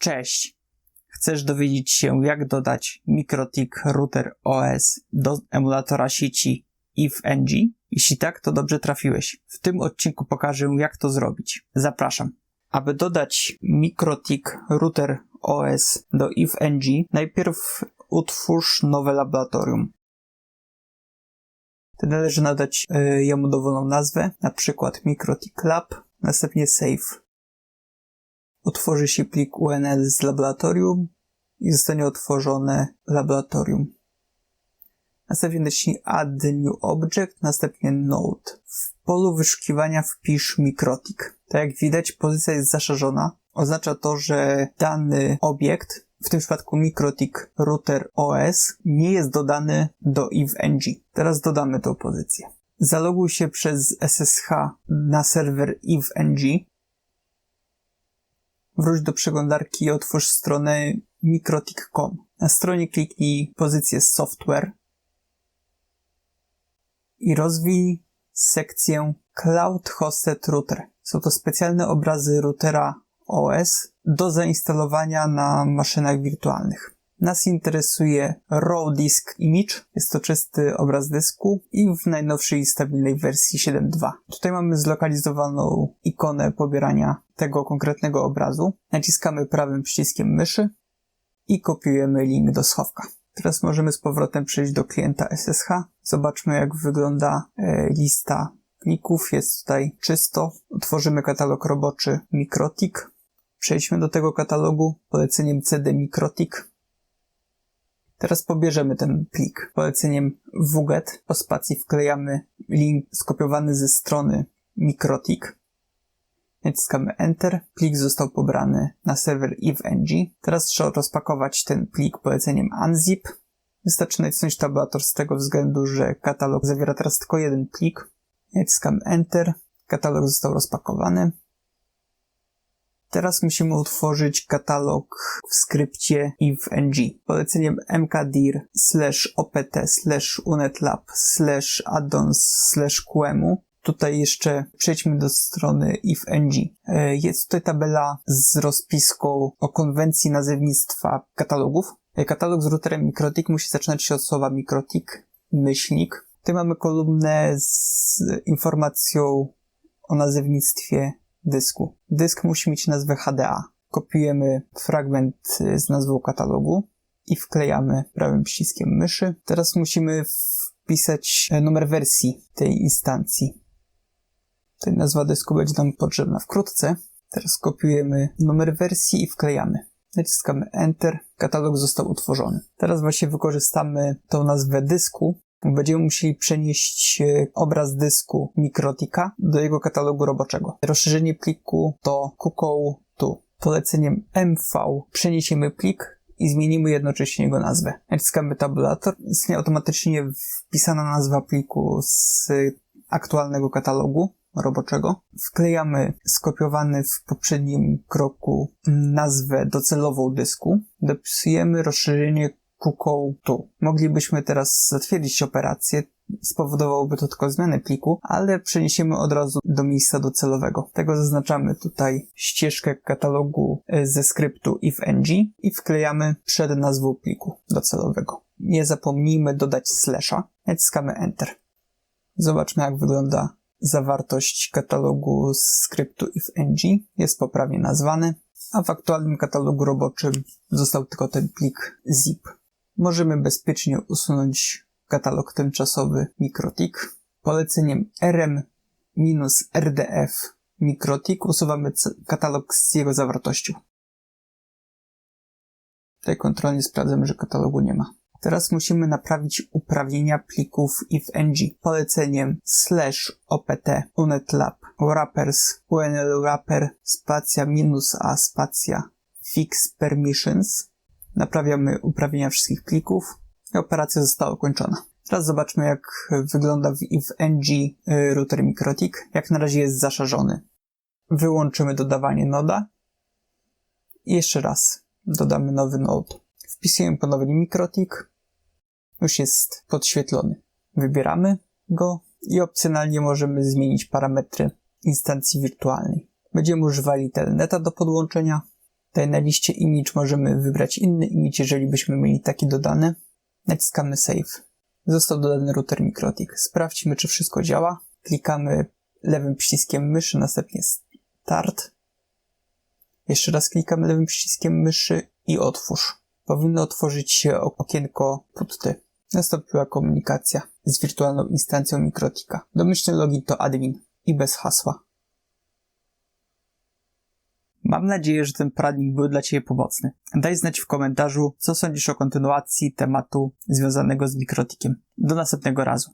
Cześć! Chcesz dowiedzieć się, jak dodać MikroTik Router OS do emulatora sieci IFNG? Jeśli tak, to dobrze trafiłeś. W tym odcinku pokażę, jak to zrobić. Zapraszam. Aby dodać MikroTik Router OS do IFNG, najpierw utwórz nowe laboratorium. To należy nadać y, jemu dowolną nazwę, na przykład MikroTik Lab, następnie save. Utworzy się plik UNL z laboratorium i zostanie otworzone laboratorium. Następnie naciśnij Add New Object, następnie Node. W polu wyszukiwania wpisz MikroTik. Tak jak widać, pozycja jest zaszarzona. Oznacza to, że dany obiekt, w tym przypadku MikroTik Router OS, nie jest dodany do IFNG. Teraz dodamy tą pozycję. Zaloguj się przez SSH na serwer IFNG. Wróć do przeglądarki i otwórz stronę mikrotik.com. Na stronie kliknij pozycję Software i rozwij sekcję Cloud Hosted Router. Są to specjalne obrazy routera OS do zainstalowania na maszynach wirtualnych. Nas interesuje Raw Disk Image, jest to czysty obraz dysku i w najnowszej stabilnej wersji 7.2. Tutaj mamy zlokalizowaną ikonę pobierania tego konkretnego obrazu. Naciskamy prawym przyciskiem myszy i kopiujemy link do schowka. Teraz możemy z powrotem przejść do klienta SSH. Zobaczmy jak wygląda e, lista plików. Jest tutaj czysto. Otworzymy katalog roboczy Mikrotik. Przejdźmy do tego katalogu poleceniem cd Mikrotik. Teraz pobierzemy ten plik poleceniem wget. Po spacji wklejamy link skopiowany ze strony Mikrotik. Naciskamy Enter. Plik został pobrany na serwer IFNG. Teraz trzeba rozpakować ten plik poleceniem unzip. Wystarczy nacisnąć tabulator z tego względu, że katalog zawiera teraz tylko jeden plik. Naciskamy Enter. Katalog został rozpakowany. Teraz musimy utworzyć katalog w skrypcie ifng. Poleceniem mkdir slash opt slash unetlab slash addons slash qemu Tutaj jeszcze przejdźmy do strony ifng. Jest tutaj tabela z rozpiską o konwencji nazewnictwa katalogów. Katalog z routerem MikroTik musi zaczynać się od słowa MikroTik, myślnik. Tutaj mamy kolumnę z informacją o nazewnictwie dysku. Dysk musi mieć nazwę HDA. Kopiujemy fragment z nazwą katalogu i wklejamy prawym przyciskiem myszy. Teraz musimy wpisać numer wersji tej instancji. Tutaj nazwa dysku będzie nam potrzebna wkrótce. Teraz kopiujemy numer wersji i wklejamy. Naciskamy Enter. Katalog został utworzony. Teraz właśnie wykorzystamy tą nazwę dysku. Będziemy musieli przenieść e, obraz dysku Mikrotika do jego katalogu roboczego. Rozszerzenie pliku to kukoł tu. Poleceniem mv przeniesiemy plik i zmienimy jednocześnie jego nazwę. Naciskamy tabulator. Zostanie automatycznie wpisana nazwa pliku z aktualnego katalogu roboczego. Wklejamy skopiowany w poprzednim kroku nazwę docelową dysku. Dopisujemy rozszerzenie kuką tu. Moglibyśmy teraz zatwierdzić operację, spowodowałoby to tylko zmianę pliku, ale przeniesiemy od razu do miejsca docelowego. Tego zaznaczamy tutaj ścieżkę katalogu e, ze skryptu ifng i wklejamy przed nazwą pliku docelowego. Nie zapomnijmy dodać slasha. Naciskamy Enter. Zobaczmy jak wygląda zawartość katalogu skryptu ifng. Jest poprawnie nazwany, a w aktualnym katalogu roboczym został tylko ten plik zip. Możemy bezpiecznie usunąć katalog tymczasowy mikrotik. Poleceniem rm-rdf mikrotik usuwamy katalog z jego zawartością. Tutaj kontrolnie sprawdzamy, że katalogu nie ma. Teraz musimy naprawić uprawnienia plików ifng poleceniem slash opt unetlab wrappers unl wrapper spacja minus a spacja fix permissions. Naprawiamy uprawnienia wszystkich plików i operacja została ukończona. Teraz zobaczmy jak wygląda w ifng y, router mikrotik. Jak na razie jest zaszarzony. Wyłączymy dodawanie noda. I jeszcze raz dodamy nowy node. Wpisujemy ponownie mikrotik. Już jest podświetlony. Wybieramy go i opcjonalnie możemy zmienić parametry instancji wirtualnej. Będziemy używali telneta do podłączenia. Tutaj na liście image możemy wybrać inny image, jeżeli byśmy mieli taki dodany. Naciskamy save. Został dodany router Mikrotik. Sprawdźmy, czy wszystko działa. Klikamy lewym przyciskiem myszy, następnie start. Jeszcze raz klikamy lewym przyciskiem myszy i otwórz. Powinno otworzyć się okienko putty. Nastąpiła komunikacja z wirtualną instancją Mikrotika. Domyślny login to admin i bez hasła. Mam nadzieję, że ten poradnik był dla Ciebie pomocny. Daj znać w komentarzu, co sądzisz o kontynuacji tematu związanego z Mikrotikiem. Do następnego razu.